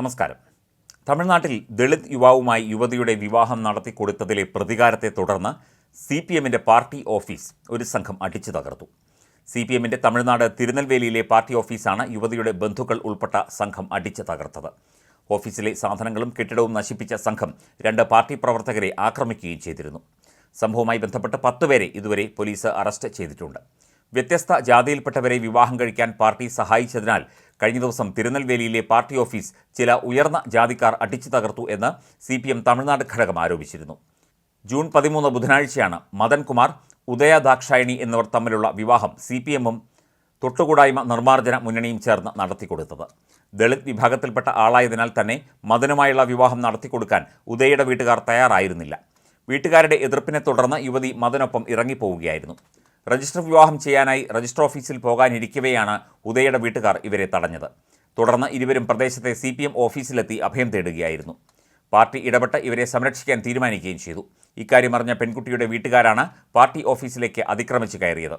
നമസ്കാരം. തമിഴ്നാട്ടിൽ ദളിത് യുവാവുമായി യുവതിയുടെ വിവാഹം നടത്തിക്കൊടുത്തതിലെ പ്രതികാരത്തെ തുടർന്ന് സി പി എമ്മിന്റെ പാർട്ടി ഓഫീസ് ഒരു സംഘം അടിച്ചു തകർത്തു. സി പി എമ്മിന്റെ തമിഴ്നാട് തിരുനെൽവേലിയിലെ പാർട്ടി ഓഫീസാണ് യുവതിയുടെ ബന്ധുക്കൾ ഉൾപ്പെട്ട സംഘം അടിച്ചു തകർത്തത്. ഓഫീസിലെ സാധനങ്ങളും കെട്ടിടവും നശിപ്പിച്ച സംഘം രണ്ട് പാർട്ടി പ്രവർത്തകരെ ആക്രമിക്കുകയും ചെയ്തിരുന്നു. സംഭവവുമായി ബന്ധപ്പെട്ട് പത്തുപേരെ ഇതുവരെ പോലീസ് അറസ്റ്റ് ചെയ്തിട്ടുണ്ട്. വ്യത്യസ്ത ജാതിയിൽപ്പെട്ടവരെ വിവാഹം കഴിക്കാൻ പാർട്ടി സഹായിച്ചതിനാൽ കഴിഞ്ഞ ദിവസം തിരുനെൽവേലിയിലെ പാർട്ടി ഓഫീസ് ചില ഉയർന്ന ജാതിക്കാർ അടിച്ചു തകർത്തു എന്ന് സി പി എം തമിഴ്നാട് ഘടകം ആരോപിച്ചിരുന്നു. ജൂൺ പതിമൂന്ന് ബുധനാഴ്ചയാണ് മദൻകുമാർ ഉദയ ദാക്ഷായണി എന്നിവർ തമ്മിലുള്ള വിവാഹം സി പി എമ്മും തൊട്ടുകൂടായ്മ നിർമ്മാർജന മുന്നണിയും ചേർന്ന് നടത്തിക്കൊടുത്തത്. ദളിത് വിഭാഗത്തിൽപ്പെട്ട ആളായതിനാൽ തന്നെ മദനുമായുള്ള വിവാഹം നടത്തിക്കൊടുക്കാൻ ഉദയയുടെ വീട്ടുകാർ തയ്യാറായിരുന്നില്ല. വീട്ടുകാരുടെ എതിർപ്പിനെ തുടർന്ന് യുവതി മദനൊപ്പം ഇറങ്ങിപ്പോവുകയായിരുന്നു. രജിസ്റ്റർ വിവാഹം ചെയ്യാനായി രജിസ്റ്റർ ഓഫീസിൽ പോകാനിരിക്കവെയാണ് ഉദയയുടെ വീട്ടുകാർ ഇവരെ തടഞ്ഞത്. തുടർന്ന് ഇരുവരും പ്രദേശത്തെ സി പി എം ഓഫീസിലെത്തി അഭയം തേടുകയായിരുന്നു. പാർട്ടി ഇടപെട്ട് ഇവരെ സംരക്ഷിക്കാൻ തീരുമാനിക്കുകയും ചെയ്തു. ഇക്കാര്യം അറിഞ്ഞ പെൺകുട്ടിയുടെ വീട്ടുകാരാണ് പാർട്ടി ഓഫീസിലേക്ക് അതിക്രമിച്ചു കയറിയത്.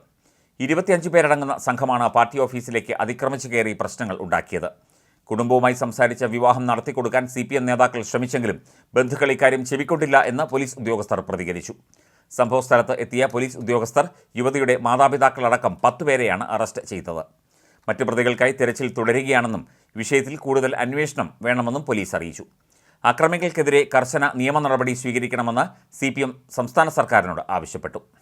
ഇരുപത്തിയഞ്ച് പേരടങ്ങുന്ന സംഘമാണ് പാർട്ടി ഓഫീസിലേക്ക് അതിക്രമിച്ചു കയറി പ്രശ്നങ്ങൾ ഉണ്ടാക്കിയത്. കുടുംബവുമായി സംസാരിച്ച വിവാഹം നടത്തിക്കൊടുക്കാൻ സി പി എം നേതാക്കൾ ശ്രമിച്ചെങ്കിലും ബന്ധുക്കൾ ഇക്കാര്യം ചെവിക്കൊണ്ടില്ല എന്ന് പോലീസ് ഉദ്യോഗസ്ഥർ പ്രതികരിച്ചു. സംഭവസ്ഥലത്ത് എത്തിയ പോലീസ് ഉദ്യോഗസ്ഥർ യുവതിയുടെ മാതാപിതാക്കളടക്കം പത്തുപേരെയാണ് അറസ്റ്റ് ചെയ്തത്. മറ്റു പ്രതികൾക്കായി തെരച്ചിൽ തുടരുകയാണെന്നും വിഷയത്തിൽ കൂടുതൽ അന്വേഷണം വേണമെന്നും പോലീസ് അറിയിച്ചു. അക്രമികൾക്കെതിരെ കർശന നിയമ നടപടി സ്വീകരിക്കണമെന്ന് സി സംസ്ഥാന സർക്കാരിനോട് ആവശ്യപ്പെട്ടു.